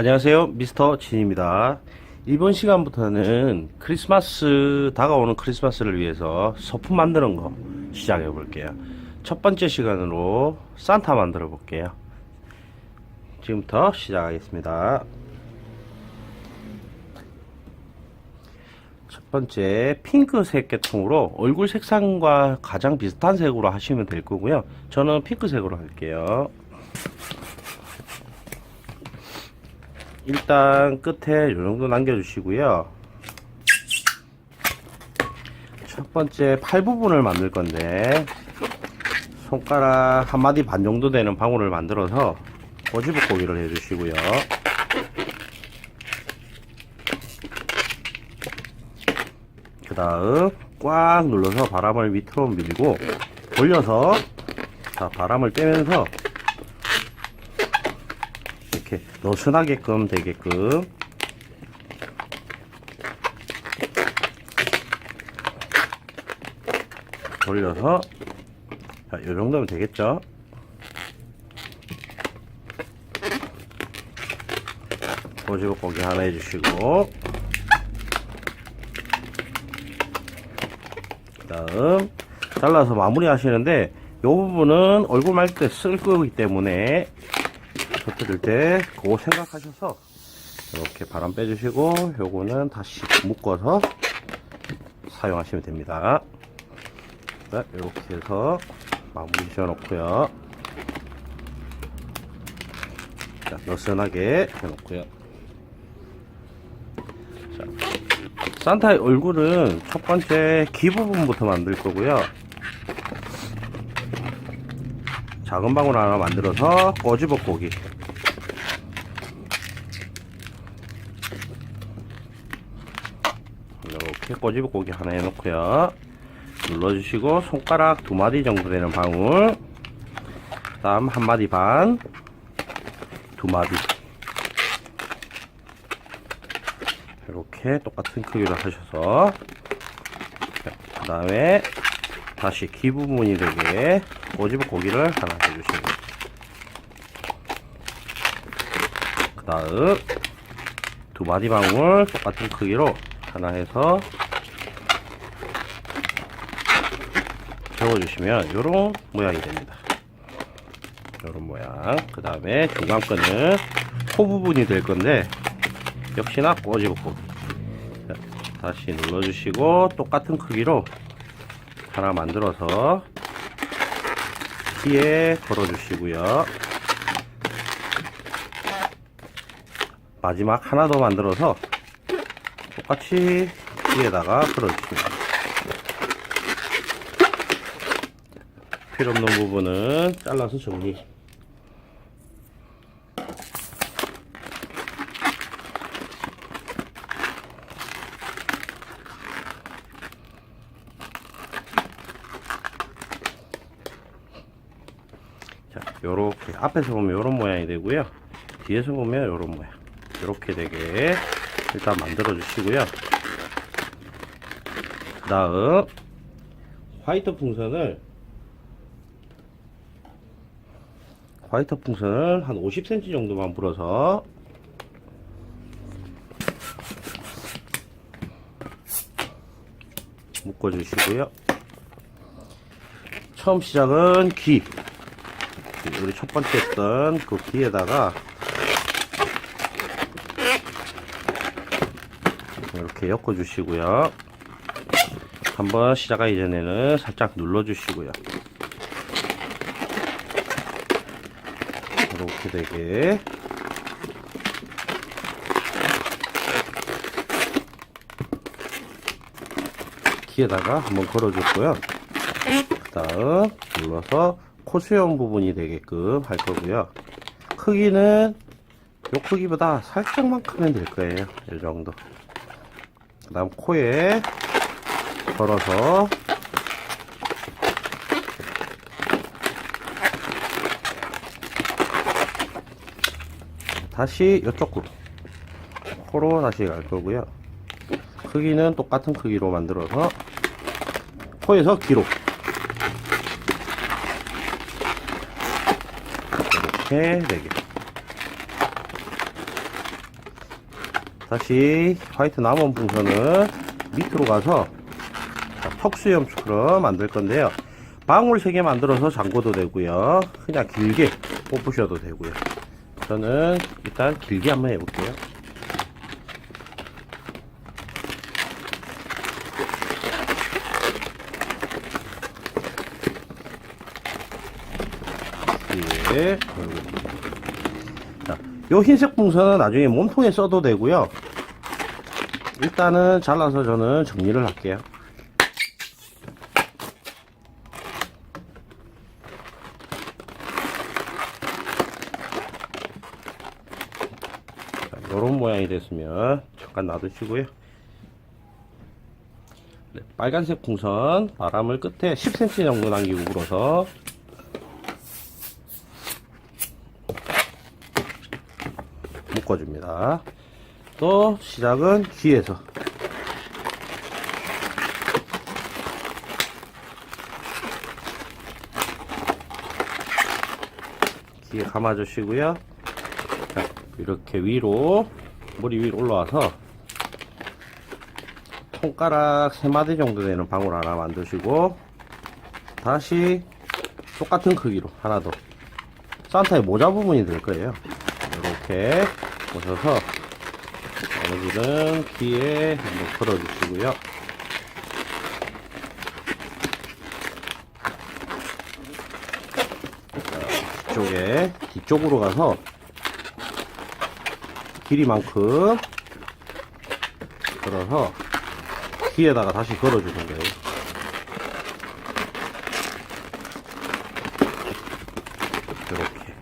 안녕하세요. 미스터 진입니다. 이번 시간부터는 크리스마스, 다가오는 크리스마스를 위해서 소품 만드는 거 시작해 볼게요. 첫 번째 시간으로 산타 만들어 볼게요. 지금부터 시작하겠습니다. 첫 번째 핑크색 계통으로 얼굴 색상과 가장 비슷한 색으로 하시면 될 거고요. 저는 핑크색으로 할게요. 일단 끝에 이 정도 남겨주시고요. 첫 번째 팔 부분을 만들 건데 손가락 한 마디 반 정도 되는 방울을 만들어서 꼬집어고기를 해주시고요. 그 다음 꽉 눌러서 바람을 밑으로 밀고 돌려서 자 바람을 빼면서 이렇게 너슨하게끔 되게끔. 돌려서. 자, 이 정도면 되겠죠? 꼬집어 고기 하나 해주시고. 그 다음. 잘라서 마무리 하시는데 이 부분은 얼굴 말릴 때쓸 거기 때문에 겉들일 때 그거 생각하셔서 이렇게 바람 빼주시고 요거는 다시 묶어서 사용하시면 됩니다. 자, 이렇게 해서 마무리 지어 놓고요. 자, 너슨하게 해 놓고요. 자, 산타의 얼굴은 첫 번째 귀 부분부터 만들 거고요. 작은 방울 하나 만들어서 꼬집어 고기 이렇게 꼬집어 고기 하나 해놓고요. 눌러주시고 손가락 두 마디 정도 되는 방울 다음 한 마디 반 두 마디. 이렇게 똑같은 크기로 하셔서 그 다음에 다시 귀 부분이 되게 꼬집어 고기를 하나 해주시고 그 다음 두 마디 방울 똑같은 크기로 하나 해서 접어주시면 이런 모양이 됩니다. 이런 모양. 그 다음에 중간 거는 코 부분이 될 건데 역시나 꼬집어 자, 다시 눌러주시고 똑같은 크기로 하나 만들어서 뒤에 걸어주시고요. 마지막 하나 더 만들어서 똑같이 뒤에다가 걸어주십니다. 필요 없는 부분은 잘라서 정리. 자, 요렇게 앞에서 보면 요런 모양이 되고요. 뒤에서 보면 요런 모양. 요렇게 되게 일단 만들어 주시고요. 그 다음 화이트 풍선을 화이트 풍선을 한 50cm 정도만 불어서 묶어 주시고요. 처음 시작은 귀 우리 첫 번째 했던 그 귀에다가 이렇게 엮어 주시고요 한번 시작하기 전에는 살짝 눌러 주시고요 이렇게 되게 귀에다가 한번 걸어 줬고요 그 다음 눌러서 코 수염 부분이 되게끔 할 거고요. 크기는 요 크기보다 살짝만 크면 될 거예요. 이 정도. 그 다음 코에 걸어서 다시 이쪽으로 코로 다시 갈 거고요. 크기는 똑같은 크기로 만들어서 코에서 귀로 이렇게 4개 다시 화이트 남은 풍선을 밑으로 가서 자, 턱수염처럼 만들 건데요. 방울 3개 만들어서 잠궈도 되고요. 그냥 길게 뽑으셔도 되고요. 저는 일단 길게 한번 해볼게요. 예. 자, 요 흰색 풍선은 나중에 몸통에 써도 되고요. 일단은 잘라서 저는 정리를 할게요. 이런 모양이 됐으면 잠깐 놔두시고요. 네, 빨간색 풍선 바람을 끝에 10cm 정도 남기고 불어서 묶어줍니다. 또 시작은 귀에서 귀에 감아주시고요. 자, 이렇게 위로 머리 위로 올라와서 손가락 3마디 정도 되는 방울 하나 만드시고 다시 똑같은 크기로 하나 더 산타의 모자 부분이 될 거예요. 이렇게 오셔서 나머지는 귀에 한번 걸어주시고요. 자, 뒤쪽에 뒤쪽으로 가서 길이만큼 걸어서 귀에다가 다시 걸어주는 거예요. 이렇게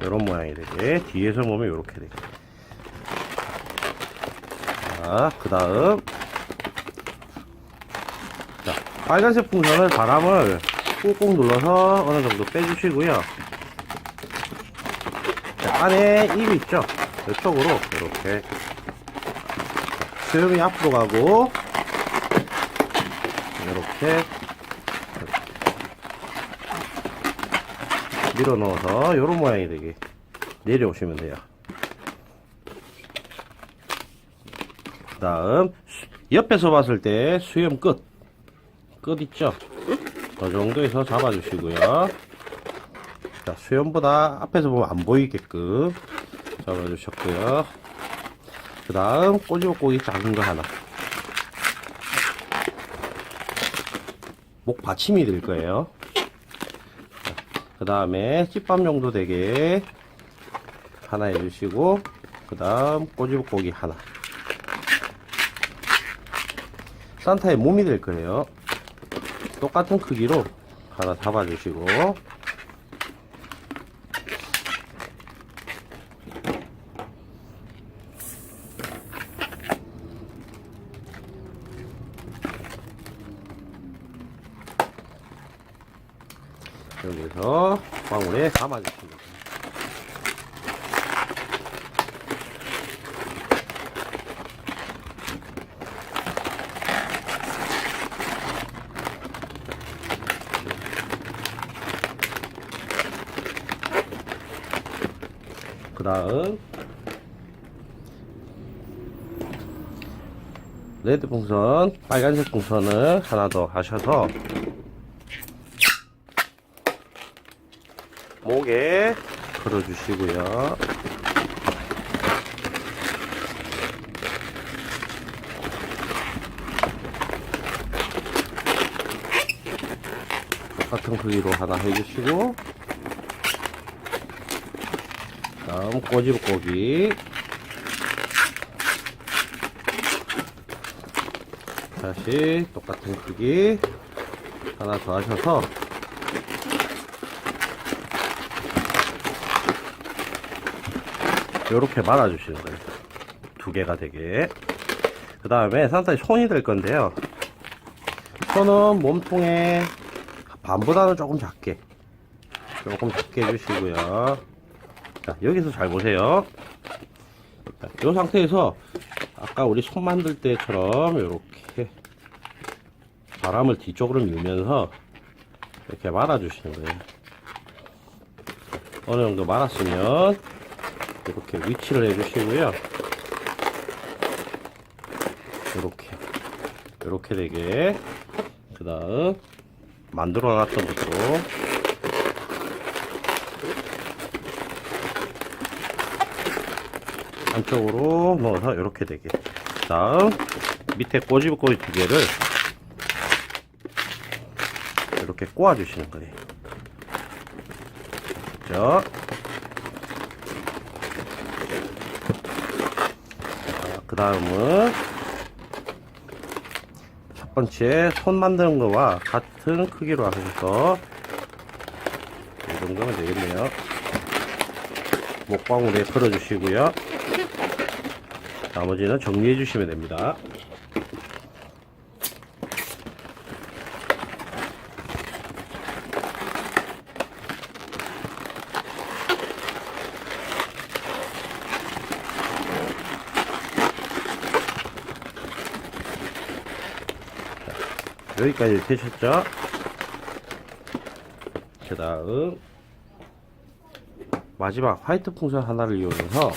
이런 모양이 되게 뒤에서 보면 이렇게 돼. 자, 그 다음 자, 빨간색 풍선을 바람을 꾹꾹 눌러서 어느 정도 빼주시고요. 자, 안에 입이 있죠? 이쪽으로 이렇게 수염이 앞으로 가고 이렇게 밀어 넣어서 이런 모양이 되게 내려오시면 돼요. 그 다음 옆에서 봤을 때 수염 끝, 끝 있죠? 그 정도에서 잡아주시고요. 자, 수염보다 앞에서 보면 안 보이게끔 잡아주셨고요. 그 다음 꼬지꼬기 작은 거 하나. 목 받침이 될 거예요. 그 다음에 찌밤 정도 되게 하나 해주시고 그 다음 꼬집고기 하나 산타의 몸이 될 거예요. 똑같은 크기로 하나 잡아주시고. 여기서 방울에 감아주십니다. 그 다음 레드 풍선, 빨간색 풍선을 하나 더 하셔서 목에 걸어주시고요. 똑같은 크기로 하나 해주시고 다음 꼬집고기 다시 똑같은 크기 하나 더 하셔서 요렇게 말아주시는 거예요. 두 개가 되게. 그 다음에 산타의 손이 될 건데요. 손은 몸통에 반보다는 조금 작게. 조금 작게 해주시고요. 자, 여기서 잘 보세요. 자, 이 상태에서 아까 우리 손 만들 때처럼 이렇게 바람을 뒤쪽으로 밀면서 이렇게 말아주시는 거예요. 어느 정도 말았으면 이렇게 위치를 해주시고요. 이렇게 이렇게 되게 그 다음 만들어 놨던 것도 안쪽으로 넣어서 이렇게 되게. 다음 밑에 꼬집꼬지 두 개를 이렇게 꼬아 주시는 거예요. 그죠 그 다음은 첫 번째 손 만드는 거와 같은 크기로 하셔서 이 정도면 되겠네요. 목방울에 걸어 주시고요 나머지는 정리해 주시면 됩니다 여기까지 되셨죠? 그 다음 마지막 화이트 풍선 하나를 이용해서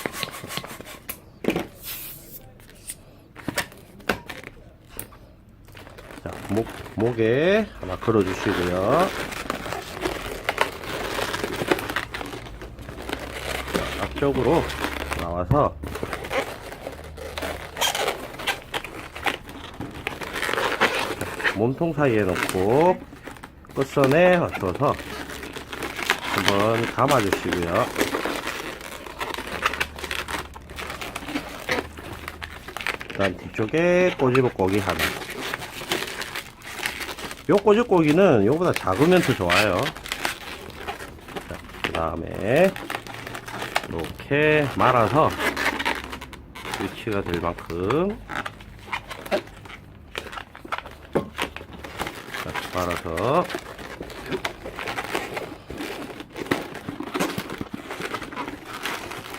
자, 목, 목에 하나 걸어 주시고요 자, 앞쪽으로 나와서 몸통 사이에 넣고 끝선에 맞춰서 한번 감아 주시고요. 그다음 뒤쪽에 꼬지볶고기 하나. 요 꼬지고기는 요보다 작으면 더 좋아요. 그 다음에 이렇게 말아서 위치가 될 만큼 자, 말아서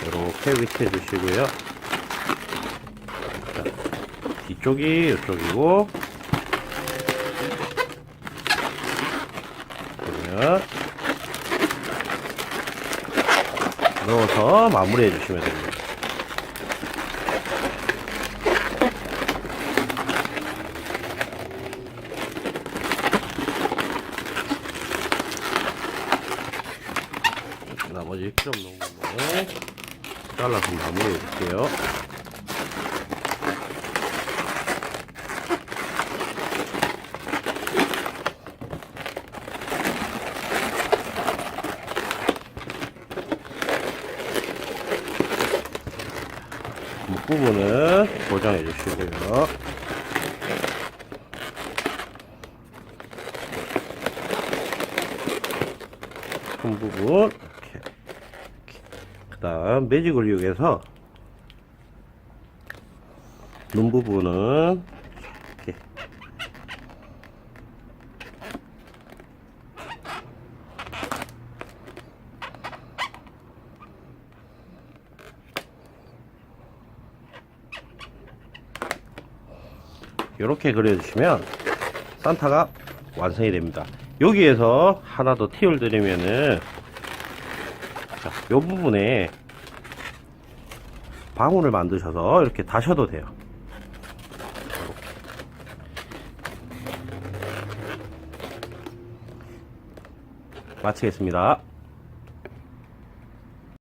이렇게 위치해 주시고요. 자, 뒤쪽이 이쪽이고 그러면 넣어서 마무리해 주시면 됩니다. 나머지 필요 없는 부분을 잘라서 마무리해 줄게요. 부분은 고정해 주시고요. 큰 부분 이렇게 그 다음 매직을 이용해서 눈 부분은 이렇게 그려주시면 산타가 완성이 됩니다. 여기에서 하나 더 팁을 드리면은 자, 요 부분에 방울을 만드셔서 이렇게 다셔도 돼요. 마치겠습니다.